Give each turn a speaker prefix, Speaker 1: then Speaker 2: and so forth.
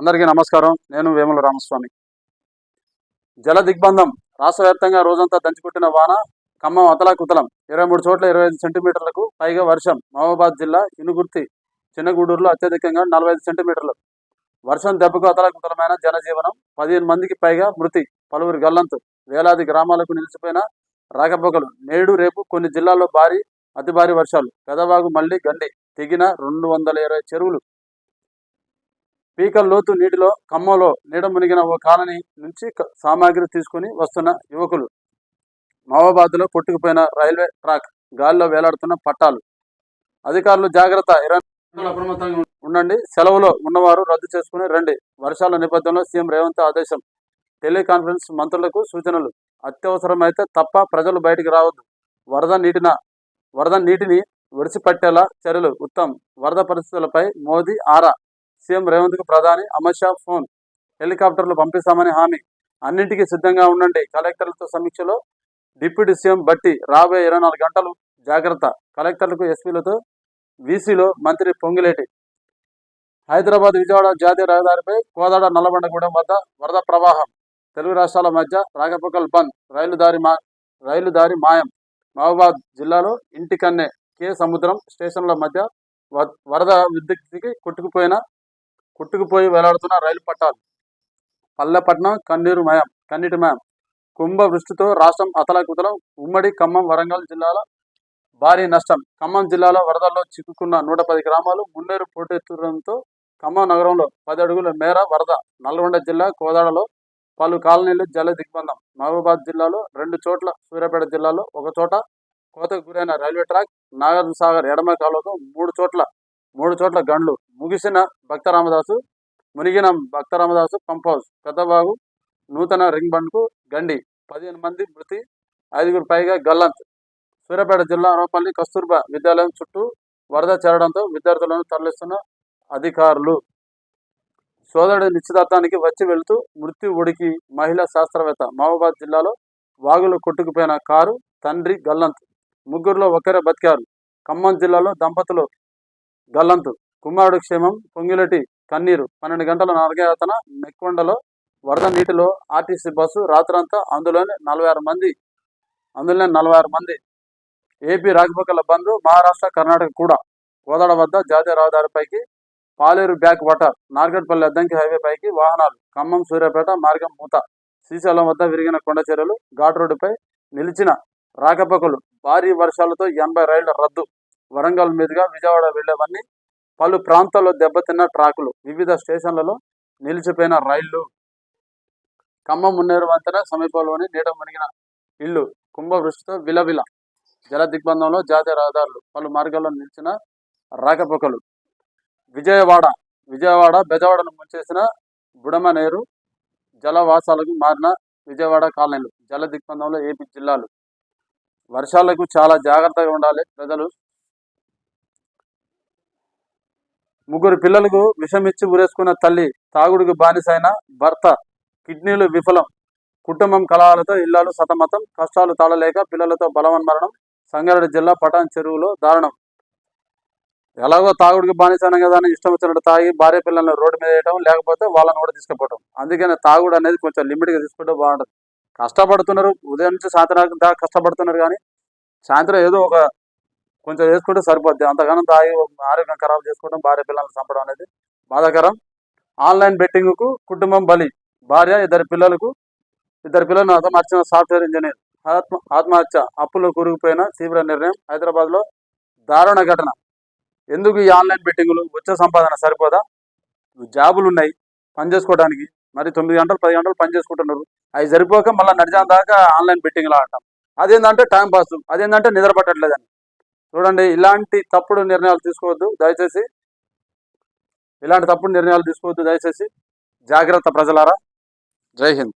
Speaker 1: అందరికీ నమస్కారం. నేను వేముల రామస్వామి. జల దిగ్బంధం. రాష్ట్ర వ్యాప్తంగా రోజంతా దంచుకుట్టిన వాన ఖమ్మం అతలాకుతలం. ఇరవై మూడు చోట్ల ఇరవై ఐదు సెంటీమీటర్లకు పైగా వర్షం. మహబాబాద్ జిల్లా ఇనుగుర్తి చిన్నగూడూరులో అత్యధికంగా నలభై ఐదు సెంటీమీటర్లు. వర్షం దెబ్బకు అతలాకుతలమైన జనజీవనం పదిహేను మందికి పైగా మృతి పలువురు గల్లంతు. వేలాది గ్రామాలకు నిలిచిపోయిన రాకపోకలు. నేడు రేపు కొన్ని జిల్లాల్లో భారీ అతి భారీ వర్షాలు. పెదవాగు మళ్ళీ గండి తెగిన రెండు వందల ఇరవై చెరువులు. పీకల లోతు నీటిలో ఖమ్మంలో నీడ మునిగిన ఓ కాలనీ నుంచి క- సామాగ్రి తీసుకుని వస్తున్న యువకులు. మహబాద్లో కొట్టుకుపోయిన రైల్వే ట్రాక్ గాలిలో వేలాడుతున్న పట్టాలు. అధికారులు జాగ్రత్త ఇరవై అప్రమత్తంగా ఉండండి. సెలవులో ఉన్నవారు రద్దు చేసుకుని రండి. వర్షాల నేపథ్యంలో సీఎం రేవంత్ ఆదేశం. టెలికాన్ఫరెన్స్ మంత్రులకు సూచనలు. అత్యవసరమైతే తప్ప ప్రజలు బయటికి రావద్దు. వరద నీటిన వరద నీటిని విడిచిపెట్టేలా చర్యలు. ఉత్తమ్ వరద పరిస్థితులపై మోదీ ఆరా. సీఎం రేవంత్కు ప్రధాని అమిత్ షా ఫోన్. హెలికాప్టర్లు పంపిస్తామని హామీ. అన్నింటికీ సిద్ధంగా ఉండండి. కలెక్టర్లతో సమీక్షలో డిప్యూటీ సీఎం బట్టి రాబోయే ఇరవై నాలుగు గంటలు జాగ్రత్త. కలెక్టర్లకు ఎస్పీలతో వీసీలో మంత్రి పొంగిలేటి. హైదరాబాద్ విజయవాడ జాతీయ రహదారిపై కోదాడ నల్లబండగూడెం వద్ద వరద ప్రవాహం. తెలుగు రాష్ట్రాల మధ్య రాకపోకల్ బంద్. రైలు దారి మా రైలు దారి మాయం. మహబూబాద్ జిల్లాలో ఇంటికన్నే కే సముద్రం స్టేషన్ల మధ్య వరద విద్యుత్కి కొట్టుకుపోయిన కొట్టుకుపోయి వేలాడుతున్న రైలు పట్టాలు. పల్లెపట్నం కన్నీరు మయం కన్నీటి మయం. కుంభ వృష్టితో రాష్ట్రం అతలకుతలం. ఉమ్మడి ఖమ్మం వరంగల్ జిల్లాల భారీ నష్టం. ఖమ్మం జిల్లాలో వరదల్లో చిక్కుకున్న నూట పది గ్రామాలు మున్నేరు పోటెత్తడంతో ఖమ్మం నగరంలో పది అడుగుల మేర వరద. నల్గొండ జిల్లా కోదాడలో పలు కాలనీలు జల దిగ్బంధం. మహబూబాద్ జిల్లాలో రెండు చోట్ల సూర్యాపేట జిల్లాలో ఒక చోట కోతకు గురైన రైల్వే ట్రాక్. నాగార్జున సాగర్ ఎడమ కాలువతో మూడు చోట్ల మూడు చోట్ల గండ్లు. ముగిసిన భక్త రామదాసు మునిగిన భక్త రామదాసు పంప్ హౌస్ పెద్దబాగు నూతన రింగ్ బండ్కు గండి పదిహేను మంది మృతి ఐదుగురు పైగా గల్లంత్. సూర్యాపేట జిల్లా రూపల్లి కస్తూర్బా విద్యాలయం చుట్టూ వరద చేరడంతో విద్యార్థులను తరలిస్తున్న అధికారులు. సోదరుడి నిశ్చితార్థానికి వచ్చి వెళుతూ మృత్యు ఉడికి మహిళా శాస్త్రవేత్త మహబూబాద్ జిల్లాలో వాగులు కొట్టుకుపోయిన కారు తండ్రి గల్లంత్. ముగ్గురులో ఒకరే బతికారు. ఖమ్మం జిల్లాలో దంపతులు గల్లంతు. కుమారుడు క్షేమం పొంగిలటి కన్నీరు. పన్నెండు గంటల నరకయాతన నెక్కొండలో వరద నీటిలో ఆర్టీసీ బస్సు రాత్రంతా అందులోనే నలభై ఆరు మంది అందులోనే నలభై ఆరు మంది. ఏపీ రాకపోకల బంద్ మహారాష్ట్ర కర్ణాటక కూడా. కోదాడ వద్ద జాతీయ రహదారిపైకి Paleru back water Nargatpalli Addanki highway పైకి వాహనాలు. ఖమ్మం సూర్యాపేట మార్గం మూత. శ్రీశైలం వద్ద విరిగిన కొండ చర్యలు ఘాట్ రోడ్డుపై నిలిచిన రాకపోకలు. భారీ వర్షాలతో ఎనభై రైళ్ళ రద్దు. వరంగల్ మీదుగా విజయవాడ వెళ్ళేవన్నీ పలు ప్రాంతాల్లో దెబ్బతిన్న ట్రాకులు. వివిధ స్టేషన్లలో నిలిచిపోయిన రైళ్ళు. ఖమ్మం మున్నేరు వంతెన సమీపంలోని నీట మునిగిన ఇల్లు కుంభవృష్టితో విలవిల. జల దిగ్బంధంలో జాతీయ రహదారులు పలు మార్గాల్లో నిలిచిన రాకపోకలు. విజయవాడ విజయవాడ బెజవాడను ముంచేసిన బుడమనేరు జలవాసాలకు మారిన విజయవాడ కాలనీలు జల దిగ్బంధంలో ఏపీ జిల్లాలు. వర్షాలకు చాలా జాగ్రత్తగా ఉండాలి. ప్రజలు ముగ్గురు పిల్లలకు విషమిచ్చి ఉరేసుకున్న తల్లి తాగుడుకు బానిసైన భర్త కిడ్నీలు విఫలం. కుటుంబం కలహాలతో ఇళ్ళాలు సతమతం. కష్టాలు తాళలేక పిల్లలతో బలవన్మరణం సంగారెడ్డి జిల్లా పటాన్ చెరువులో దారుణం. ఎలాగో తాగుడికి బానిసైన కదా అని ఇష్టం వచ్చినట్టు తాగి భార్య పిల్లల్ని రోడ్డు మీద వేయటం లేకపోతే వాళ్ళని కూడా తీసుకుపోవటం. అందుకని తాగుడు అనేది కొంచెం లిమిట్గా తీసుకుంటే బాగుంటుంది. కష్టపడుతున్నారు. ఉదయం నుంచి సాయంత్రం దాకా కష్టపడుతున్నారు కానీ సాయంత్రం ఏదో ఒక కొంచెం వేసుకుంటే సరిపోద్ది. అంతగానం తాగి ఆరోగ్యం ఖరాబ్ చేసుకోవడం భార్య పిల్లల్ని చంపడం అనేది బాధాకరం. ఆన్లైన్ బెట్టింగ్కు కుటుంబం బలి. భార్య ఇద్దరు పిల్లలకు ఇద్దరు పిల్లలను హతమార్చిన సాఫ్ట్వేర్ ఇంజనీర్. ఆత్మ ఆత్మహత్య అప్పులో కూరుకుపోయిన తీవ్ర నిర్ణయం హైదరాబాద్లో దారుణ ఘటన. ఎందుకు ఈ ఆన్లైన్ బెట్టింగులు? వచ్చే సంపాదన సరిపోదా? జాబులు ఉన్నాయి పని చేసుకోవడానికి మరి తొమ్మిది గంటలు పది గంటలు పని చేసుకుంటున్నారు. అవి సరిపోక మళ్ళీ నడిచిన దాకా ఆన్లైన్ బెట్టింగ్లు ఆడటం. అదేంటంటే టైం పాస్ అదేంటంటే నిద్ర పట్టట్లేదని. చూడండి ఇలాంటి తప్పుడు నిర్ణయాలు తీసుకోవద్దు. దయచేసి ఇలాంటి తప్పుడు నిర్ణయాలు తీసుకోవద్దు. దయచేసి జాగ్రత్త ప్రజలారా. జై హింద్.